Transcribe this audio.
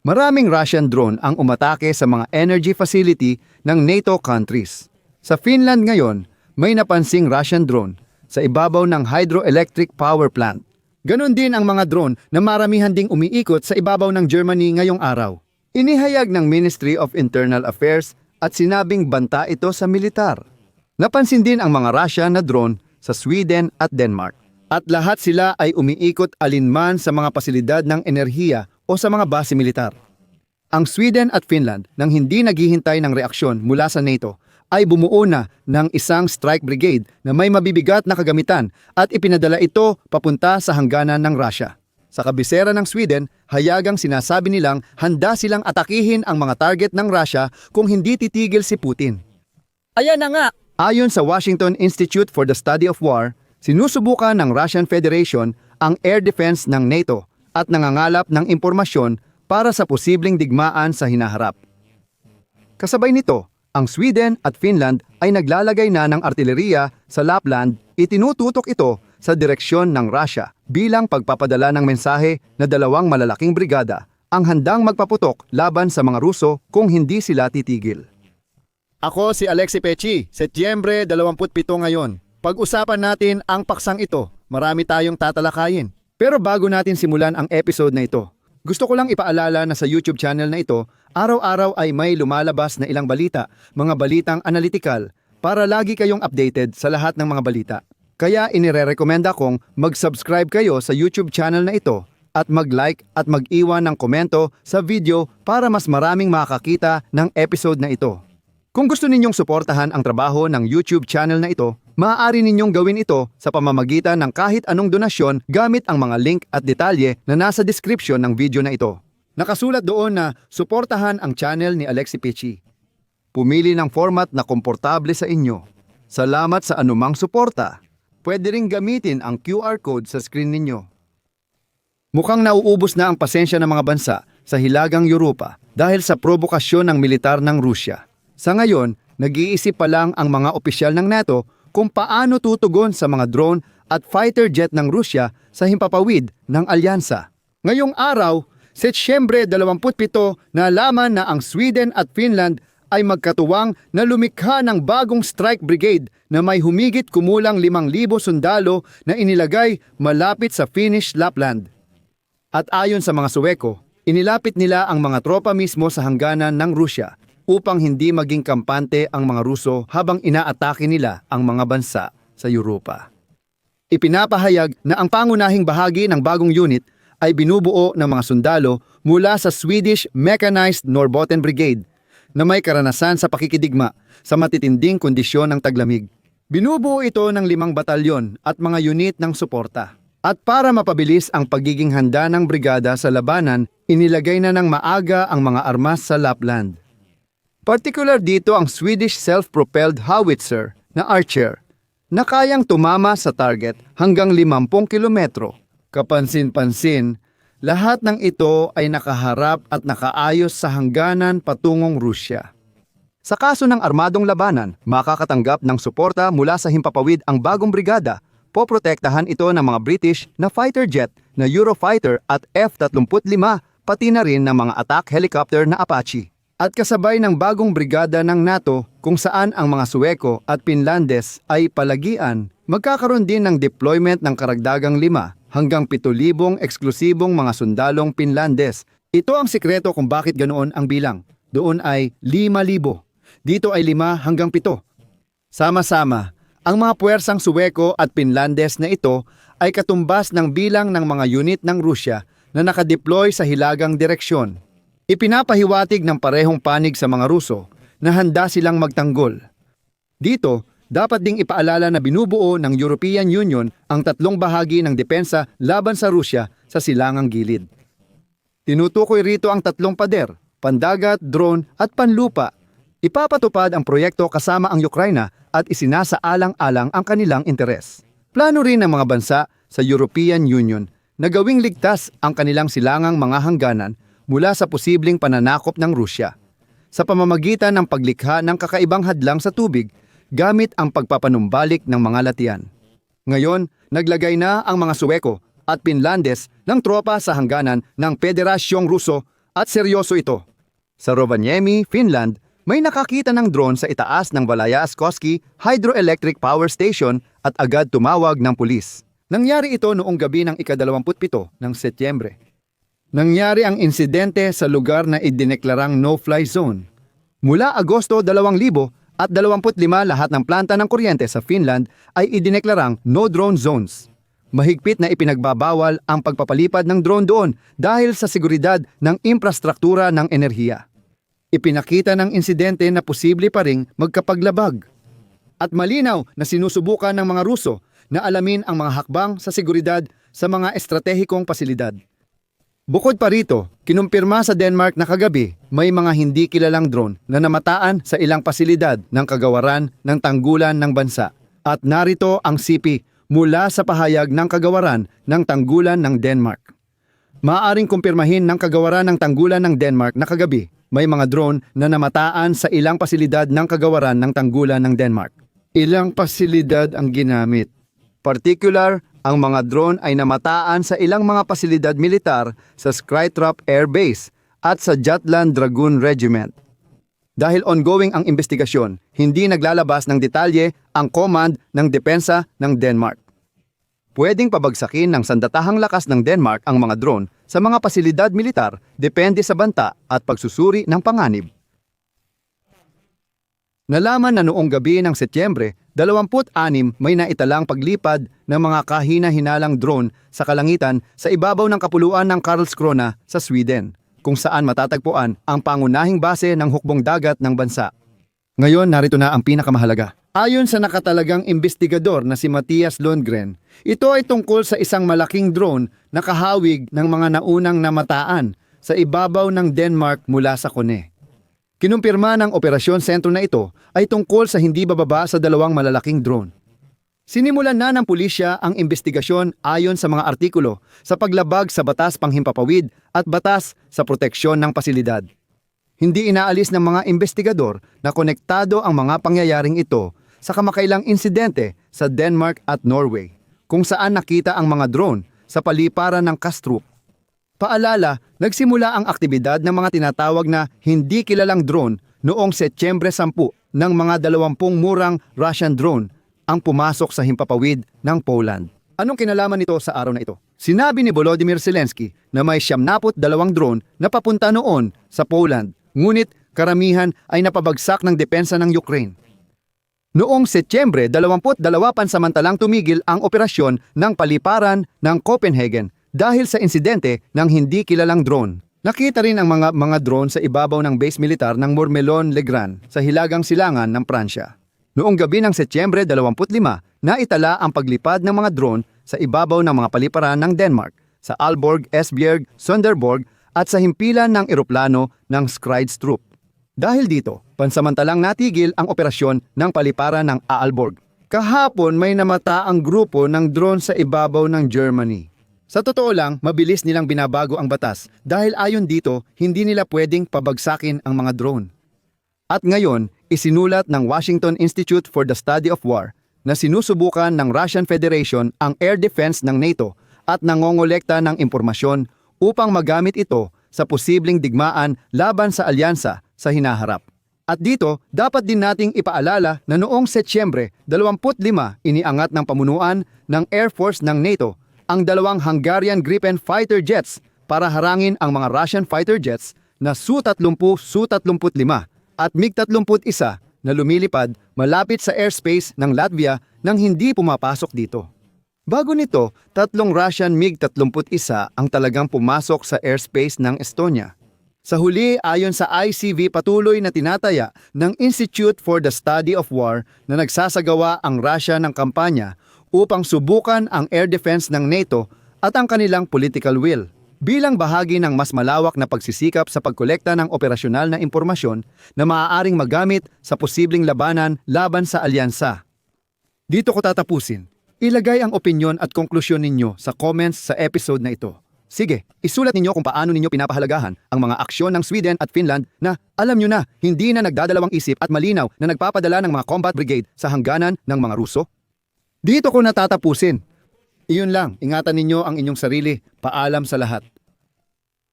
Maraming Russian drone ang umatake sa mga energy facility ng NATO countries. Sa Finland ngayon, may napansing Russian drone sa ibabaw ng hydroelectric power plant. Ganon din ang mga drone na maramihan ding umiikot sa ibabaw ng Germany ngayong araw. Inihayag ng Ministry of Internal Affairs at sinabing banta ito sa militar. Napansin din ang mga Russia na drone sa Sweden at Denmark. At lahat sila ay umiikot alinman sa mga pasilidad ng enerhiya o sa mga base militar. Ang Sweden at Finland nang hindi naghihintay ng reaksyon mula sa NATO ay bumuo na ng isang strike brigade na may mabibigat na kagamitan at ipinadala ito papunta sa hangganan ng Russia. Sa kabisera ng Sweden, hayagang sinasabi nilang handa silang atakihin ang mga target ng Russia kung hindi titigil si Putin. Ayan na nga, Ayon sa Washington Institute for the Study of War, sinusubukan ng Russian Federation ang air defense ng NATO at nangangalap ng impormasyon para sa posibleng digmaan sa hinaharap. Kasabay nito, ang Sweden at Finland ay naglalagay na ng artileriya sa Lapland, itinututok ito sa direksyon ng Russia bilang pagpapadala ng mensahe na dalawang malalaking brigada ang handang magpaputok laban sa mga Ruso kung hindi sila titigil. Ako si Alexi Pechi, Setyembre 27 ngayon. Pag-usapan natin ang paksang ito. Marami tayong tatalakayin. Pero bago natin simulan ang episode na ito, gusto ko lang ipaalala na sa YouTube channel na ito, araw-araw ay may lumalabas na ilang balita, mga balitang analytical, para lagi kayong updated sa lahat ng mga balita. Kaya inirerekomenda kong mag-subscribe kayo sa YouTube channel na ito at mag-like at mag-iwan ng komento sa video para mas maraming makakita ng episode na ito. Kung gusto ninyong suportahan ang trabaho ng YouTube channel na ito, maaari ninyong gawin ito sa pamamagitan ng kahit anong donasyon gamit ang mga link at detalye na nasa description ng video na ito. Nakasulat doon na suportahan ang channel ni Alexi Pichi. Pumili ng format na komportable sa inyo. Salamat sa anumang suporta. Pwede ring gamitin ang QR code sa screen ninyo. Mukhang nauubos na ang pasensya ng mga bansa sa Hilagang Europa dahil sa provokasyon ng militar ng Rusya. Sa ngayon, nag-iisip pa lang ang mga opisyal ng NATO kung paano tutugon sa mga drone at fighter jet ng Rusya sa himpapawid ng alyansa. Ngayong araw, Setyembre 27, nalaman na ang Sweden at Finland ay magkatuwang na lumikha ng bagong strike brigade na may humigit kumulang 5,000 sundalo na inilagay malapit sa Finnish Lapland. At ayon sa mga Suweko, inilapit nila ang mga tropa mismo sa hangganan ng Rusya upang hindi maging kampante ang mga Ruso habang inaatake nila ang mga bansa sa Europa. Ipinapahayag na ang pangunahing bahagi ng bagong unit ay binubuo ng mga sundalo mula sa Swedish Mechanized Norrbotten Brigade na may karanasan sa pakikidigma sa matitinding kondisyon ng taglamig. Binubuo ito ng limang batalyon at mga unit ng suporta. At para mapabilis ang pagiging handa ng brigada sa labanan, inilagay na ng maaga ang mga armas sa Lapland. Particular dito ang Swedish self-propelled howitzer na Archer na kayang tumama sa target hanggang 50 kilometro. Kapansin-pansin, lahat ng ito ay nakaharap at nakaayos sa hangganan patungong Rusya. Sa kaso ng armadong labanan, makakatanggap ng suporta mula sa himpapawid ang bagong brigada. Poprotektahan ito ng mga British na fighter jet na Eurofighter at F-35 pati na rin ng mga attack helicopter na Apache. At kasabay ng bagong brigada ng NATO kung saan ang mga Suweko at Pinlandes ay palagian, magkakaroon din ng deployment ng karagdagang 5 hanggang 7,000 eksklusibong mga sundalong Pinlandes. Ito ang sikreto kung bakit ganoon ang bilang. Doon ay 5,000. Dito ay 5 hanggang 7. Sama-sama, ang mga puwersang Suweko at Pinlandes na ito ay katumbas ng bilang ng mga unit ng Rusya na nakadeploy sa hilagang direksyon. Ipinapahiwatig ng parehong panig sa mga Ruso na handa silang magtanggol. Dito, dapat ding ipaalala na binubuo ng European Union ang tatlong bahagi ng depensa laban sa Rusya sa silangang gilid. Tinutukoy rito ang tatlong pader, pandagat, drone at panlupa. Ipapatupad ang proyekto kasama ang Ukraina at isinasaalang-alang ang kanilang interes. Plano rin ng mga bansa sa European Union na gawing ligtas ang kanilang silangang mga hangganan mula sa posibleng pananakop ng Rusya sa pamamagitan ng paglikha ng kakaibang hadlang sa tubig gamit ang pagpapanumbalik ng mga latian. Ngayon, naglagay na ang mga Suweko at Pinlandes ng tropa sa hangganan ng Pederasyong Ruso At seryoso ito. Sa Rovaniemi, Finland, may nakakita ng drone sa itaas ng Valayaskoski Hydroelectric Power Station at agad tumawag ng pulis. Nangyari ito noong gabi ng ika-27 ng Setyembre. Nangyari ang insidente sa lugar na idineklarang no-fly zone. Mula Agosto 2000 at 25 lahat ng planta ng kuryente sa Finland ay idineklarang no-drone zones. Mahigpit na ipinagbabawal ang pagpapalipad ng drone doon dahil sa seguridad ng infrastruktura ng enerhiya. Ipinakita ng insidente na posible pa ring magkapaglabag. At malinaw na sinusubukan ng mga Ruso na alamin ang mga hakbang sa seguridad sa mga estratehikong pasilidad. Bukod pa rito, kinumpirma sa Denmark na kagabi may mga hindi kilalang drone na namataan sa ilang pasilidad ng kagawaran ng tanggulan ng bansa. At narito ang CP mula sa pahayag ng kagawaran ng tanggulan ng Denmark. Maaring kumpirmahin ng kagawaran ng tanggulan ng Denmark na kagabi may mga drone na namataan sa ilang pasilidad ng kagawaran ng tanggulan ng Denmark. Ilang pasilidad ang ginamit. Particular, ang mga drone ay namataan sa ilang mga pasilidad militar sa Skytrap Air Base at sa Jutland Dragoon Regiment. Dahil ongoing ang investigasyon, hindi naglalabas ng detalye ang command ng depensa ng Denmark. Pwedeng pabagsakin ng sandatahang lakas ng Denmark ang mga drone sa mga pasilidad militar depende sa banta at pagsusuri ng panganib. Nalaman na noong gabi ng Setyembre, 26 may naitalang paglipad ng mga kahina-hinalang drone sa kalangitan sa ibabaw ng kapuluan ng Karlskrona sa Sweden, kung saan matatagpuan ang pangunahing base ng hukbong dagat ng bansa. Ngayon, narito na ang pinakamahalaga. Ayon sa nakatalagang investigador na si Matthias Lundgren, ito ay tungkol sa isang malaking drone na kahawig ng mga naunang namataan sa ibabaw ng Denmark mula sa Kone. Kinumpirma ng operasyon sentro na ito ay tungkol sa hindi bababa sa dalawang malalaking drone. Sinimulan na ng pulisya ang investigasyon ayon sa mga artikulo sa paglabag sa batas panghimpapawid at batas sa proteksyon ng pasilidad. Hindi inaalis ng mga investigador na konektado ang mga pangyayaring ito sa kamakailang insidente sa Denmark at Norway, kung saan nakita ang mga drone sa paliparan ng Kastrup. Paalala, nagsimula ang aktibidad ng mga tinatawag na hindi kilalang drone noong Setyembre 10 ng mga 20 murang Russian drone ang pumasok sa himpapawid ng Poland. Anong kinalaman nito sa araw na ito? Sinabi ni Volodymyr Zelensky na may 72 drone na papunta noon sa Poland, ngunit karamihan ay napabagsak ng depensa ng Ukraine. Noong Setyembre 22 pansamantalang tumigil ang operasyon ng paliparan ng Copenhagen dahil sa insidente ng hindi kilalang drone. Nakita rin ang mga mga drone sa ibabaw ng base militar ng Mormelon Legrand sa hilagang silangan ng Pransya. Noong gabi ng Setyembre 25, naitala ang paglipad ng mga drone sa ibabaw ng mga paliparan ng Denmark sa Aalborg, Esbjerg, Sønderborg at sa himpilan ng eroplano ng Skridstrup. Dahil dito, pansamantalang natigil ang operasyon ng paliparan ng Aalborg. Kahapon may namata ang grupo ng drone sa ibabaw ng Germany. Sa totoo lang, mabilis nilang binabago ang batas dahil ayon dito, hindi nila pwedeng pabagsakin ang mga drone. At ngayon, isinulat ng Washington Institute for the Study of War na sinusubukan ng Russian Federation ang air defense ng NATO at nangongolekta ng impormasyon upang magamit ito sa posibleng digmaan laban sa alyansa sa hinaharap. At dito, dapat din nating ipaalala na noong Setyembre 25 iniangat ng pamunuan ng Air Force ng NATO ang dalawang Hungarian Gripen fighter jets para harangin ang mga Russian fighter jets na Su-30, Su-35 at MiG-31 na lumilipad malapit sa airspace ng Latvia nang hindi pumapasok dito. Bago nito, tatlong Russian MiG-31 ang talagang pumasok sa airspace ng Estonia. Sa huli, ayon sa ICV patuloy na tinataya ng Institute for the Study of War na nagsasagawa ang Russia ng kampanya upang subukan ang air defense ng NATO at ang kanilang political will. Bilang bahagi ng mas malawak na pagsisikap sa pagkolekta ng operasyonal na impormasyon na maaaring magamit sa posibleng labanan laban sa alyansa. Dito ko tatapusin. Ilagay ang opinyon at konklusyon ninyo sa comments sa episode na ito. Sige, isulat ninyo kung paano ninyo pinapahalagahan ang mga aksyon ng Sweden at Finland na alam nyo na hindi na nagdadalawang isip at malinaw na nagpapadala ng mga combat brigade sa hangganan ng mga Ruso dito ko natatapusin. Iyon lang, ingatan ninyo ang inyong sarili. Paalam sa lahat.